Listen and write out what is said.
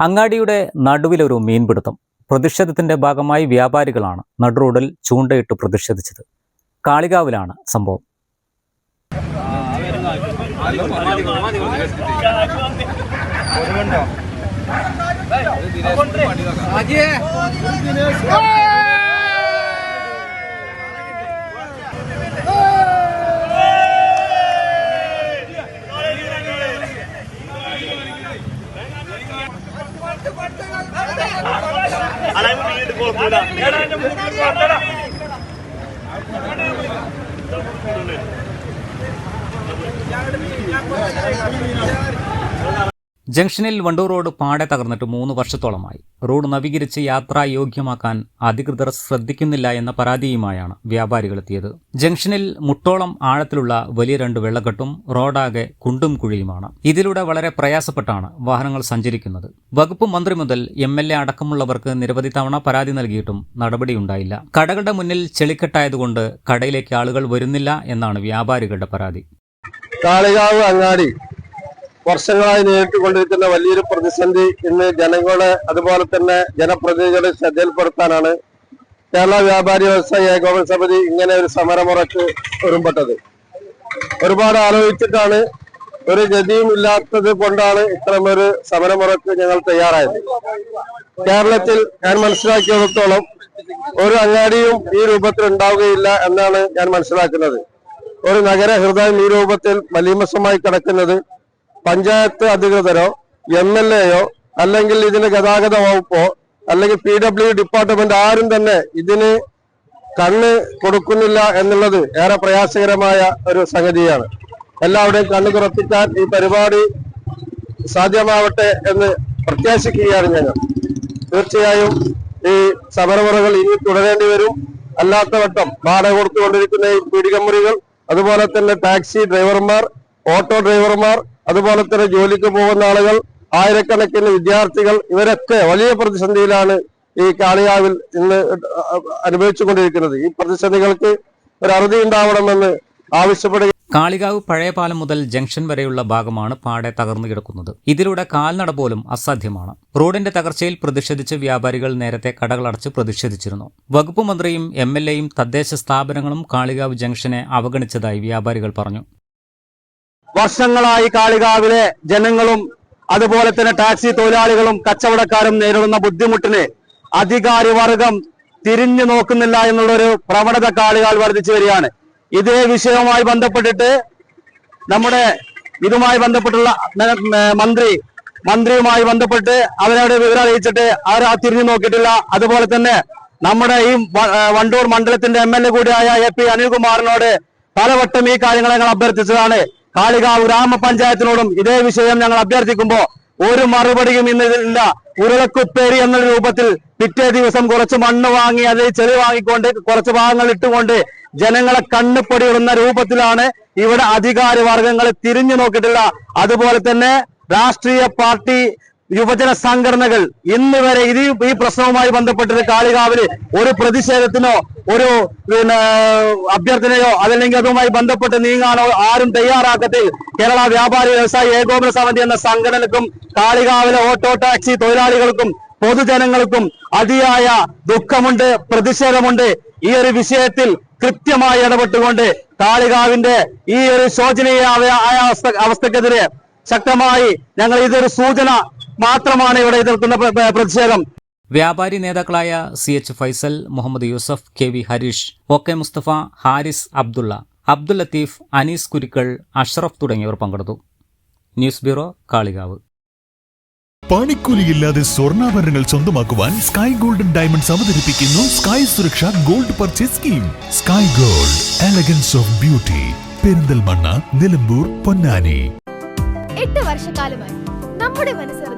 അങ്ങാടിയുടെ നടുവിലൊരു മീൻപിടുത്തം പ്രതിഷേധത്തിന്റെ ഭാഗമായി വ്യാപാരികളാണ് നടുറോഡിൽ ചൂണ്ടയിട്ട് പ്രതിഷേധിച്ചത് കാളികാവിലാണ് സംഭവം అలాగే నీళ్ళు కూడా Thank you. ജംഗ്ഷനിൽ വണ്ടൂർ റോഡ് പാടെ തകർന്നിട്ട് മൂന്ന് വർഷത്തോളമായി. റോഡ് നവീകരിച്ച് യാത്രായോഗ്യമാക്കാൻ അധികൃതർ ശ്രദ്ധിക്കുന്നില്ല എന്ന പരാതിയുമായാണ് വ്യാപാരികൾ എത്തിയത് ജംഗ്ഷനിൽ മുട്ടോളം ആഴത്തിലുള്ള വലിയ രണ്ട് വെള്ളക്കെട്ടും റോഡാകെ കുണ്ടും കുഴിയുമാണ്. ഇതിലൂടെ വളരെ പ്രയാസപ്പെട്ടാണ് വാഹനങ്ങൾ സഞ്ചരിക്കുന്നത്. വകുപ്പ് മന്ത്രി മുതൽ എം എൽ എ അടക്കമുള്ളവർക്ക് നിരവധി തവണ പരാതി നൽകിയിട്ടും നടപടിയുണ്ടായില്ല. കടകളുടെ മുന്നിൽ ചെളിക്കെട്ടായതുകൊണ്ട് കടയിലേക്ക് ആളുകൾ വരുന്നില്ല എന്നാണ് വ്യാപാരികളുടെ പരാതി. അങ്ങാടി വർഷങ്ങളായി നേരിട്ടുകൊണ്ടിരിക്കുന്ന വലിയൊരു പ്രതിസന്ധി ഇന്ന് ജനങ്ങളെ അതുപോലെ തന്നെ ജനപ്രതിനിധികളെ ശ്രദ്ധയിൽപ്പെടുത്താനാണ് കേരള വ്യാപാരി വ്യവസായ ഏകോപന സമിതി ഇങ്ങനെ ഒരു സമരമുറക്ക് ഒരുമ്പെട്ടത്. ഒരുപാട് ആലോചിച്ചിട്ടാണ് ഒരു ഗതിയും ഇല്ലാത്തത് കൊണ്ടാണ് ഇത്തരമൊരു സമരമുറക്ക് ഞങ്ങൾ തയ്യാറായത്. കേരളത്തിൽ ഞാൻ മനസ്സിലാക്കിയിടത്തോളം ഒരു അങ്ങാടിയും ഈ രൂപത്തിൽ ഉണ്ടാവുകയില്ല എന്നാണ് ഞാൻ മനസ്സിലാക്കുന്നത്. ഒരു നഗര ഹൃദയം ഈ രൂപത്തിൽ മലീമസമായി കിടക്കുന്നത് പഞ്ചായത്ത് അധികൃതരോ എം എൽ എയോ അല്ലെങ്കിൽ ഇതിന് ഗതാഗത വകുപ്പോ അല്ലെങ്കിൽ പി ഡബ്ല്യു ഡിപ്പാർട്ട്മെന്റ് ആരും തന്നെ ഇതിന് കണ്ണ് കൊടുക്കുന്നില്ല എന്നുള്ളത് ഏറെ പ്രയാസകരമായ ഒരു സംഗതിയാണ്. എല്ലാവരുടെയും കണ്ണ് തുറപ്പിക്കാൻ ഈ പരിപാടി സാധ്യമാവട്ടെ എന്ന് പ്രത്യാശിക്കുകയാണ് ഞങ്ങൾ. തീർച്ചയായും ഈ സമരമുറകൾ ഇനി തുടരേണ്ടി വരും. അല്ലാത്ത വട്ടം വാടക കൊടുത്തുകൊണ്ടിരിക്കുന്ന ഈ പീഡികമുറികൾ അതുപോലെ തന്നെ ടാക്സി ഡ്രൈവർമാർ ഓട്ടോ ഡ്രൈവർമാർ അതുപോലെ തന്നെ ജോലിക്ക് പോകുന്ന ആളുകൾ ആയിരക്കണക്കിന് വിദ്യാർത്ഥികൾ ഇവരൊക്കെ വലിയ പ്രതിസന്ധിയിലാണ് ഈ കാളിയാവിൽ ഇന്ന് അനുഭവിച്ചുകൊണ്ടിരിക്കുന്നത്. ഈ പ്രതിസന്ധികൾക്ക് ഒരു അറുതി ഉണ്ടാവണമെന്ന് ആവശ്യപ്പെടുക കാളികാവ് പഴയ പാലം മുതൽ ജംഗ്ഷൻ വരെയുള്ള ഭാഗമാണ് പാടെ തകർന്നു കിടക്കുന്നത്. ഇതിലൂടെ കാൽനട പോലും അസാധ്യമാണ്. റോഡിന്റെ തകർച്ചയിൽ പ്രതിഷേധിച്ച് വ്യാപാരികൾ നേരത്തെ കടകളടച്ച് പ്രതിഷേധിച്ചിരുന്നു. വകുപ്പ് മന്ത്രിയും എം തദ്ദേശ സ്ഥാപനങ്ങളും കാളികാവ് ജംഗ്ഷനെ അവഗണിച്ചതായി വ്യാപാരികൾ പറഞ്ഞു. വർഷങ്ങളായി കാളികാവിലെ ജനങ്ങളും അതുപോലെ തന്നെ ടാക്സി തൊഴിലാളികളും കച്ചവടക്കാരും നേരിടുന്ന ബുദ്ധിമുട്ടിന് അധികാരി വർഗം തിരിഞ്ഞു നോക്കുന്നില്ല എന്നുള്ളൊരു പ്രവണത കാളികാൽ വർദ്ധിച്ചു വരികയാണ്. ഇതേ വിഷയവുമായി ബന്ധപ്പെട്ടിട്ട് നമ്മുടെ ഇതുമായി ബന്ധപ്പെട്ടുള്ള മന്ത്രി മന്ത്രിയുമായി ബന്ധപ്പെട്ട് അവരോട് വിവരം അറിയിച്ചിട്ട് അവർ ആ തിരിഞ്ഞു നോക്കിയിട്ടില്ല. അതുപോലെ തന്നെ നമ്മുടെ ഈ വണ്ടൂർ മണ്ഡലത്തിന്റെ എം എൽ എ കൂടിയായ എ പി അനിൽകുമാറിനോട് പലവട്ടം ഈ കാര്യങ്ങൾ ഞങ്ങൾ അഭ്യർത്ഥിച്ചതാണ്. കാളികാവ് ഗ്രാമപഞ്ചായത്തിനോടും ഇതേ വിഷയം ഞങ്ങൾ അഭ്യർത്ഥിക്കുമ്പോൾ ഒരു മറുപടിയും ഇന്ന് ഇതിലില്ല ഉരുളക്കുപ്പേരി എന്ന രൂപത്തിൽ പിറ്റേ ദിവസം കുറച്ച് മണ്ണ് വാങ്ങി അതിൽ ചെളി വാങ്ങിക്കൊണ്ട് കുറച്ച് ഭാഗങ്ങൾ ഇട്ടുകൊണ്ട് ജനങ്ങളെ കണ്ണുപൊടിയിടുന്ന രൂപത്തിലാണ് ഇവിടെ അധികാര വർഗങ്ങൾ തിരിഞ്ഞു നോക്കിയിട്ടില്ല. അതുപോലെ തന്നെ രാഷ്ട്രീയ പാർട്ടി യുവജന സംഘടനകൾ ഇന്ന് വരെ ഇത് ഈ പ്രശ്നവുമായി ബന്ധപ്പെട്ടിട്ട് കാളികാവിൽ ഒരു പ്രതിഷേധത്തിനോ ഒരു പിന്നെ അഭ്യർത്ഥനയോ അതല്ലെങ്കിൽ അതുമായി ബന്ധപ്പെട്ട് നീങ്ങാനോ ആരും തയ്യാറാക്കത്തിൽ കേരള വ്യാപാരി വ്യവസായി ഏകോപന സമിതി എന്ന സംഘടനക്കും കാളികാവിലെ ഓട്ടോ ടാക്സി തൊഴിലാളികൾക്കും പൊതുജനങ്ങൾക്കും അതിയായ ദുഃഖമുണ്ട് പ്രതിഷേധമുണ്ട്. ഈ ഒരു വിഷയത്തിൽ കൃത്യമായി ഇടപെട്ടുകൊണ്ട് കാളികാവിന്റെ ഈ ഒരു ശോചനീയ അവസ്ഥ അവസ്ഥക്കെതിരെ ശക്തമായി ഞങ്ങൾ ഇതൊരു സൂചന മാത്രമാണ് ഇവിടെ എതിർക്കുന്ന പ്ര- പ്ര- പ്രതിഷേധം. വ്യാപാരി നേതാക്കളായ C H Faisal Muhammad Yusuf K V Harish O K Mustafa Haris Abdulla Abdul Latheef Anees Kurukkal Ashraf തുടങ്ങിയവർ പങ്കെടുത്തു. News bureau Kalikavu. പണിക്കൂലിയില്ലാതെ സ്വർണാഭരണങ്ങൾ സ്വന്തമാക്കുവാൻ സ്കൈ ഗോൾഡൻ ഡയമണ്ട്സ് അവതരിപ്പിക്കുന്നു sky Suraksha gold purchase scheme. Sky gold elegance of beauty. Perinthalmanna Nilambur Ponnani. എട്ട് വർഷക്കാലമായി നമ്മുടെ മനസ്സറിഞ്ഞ്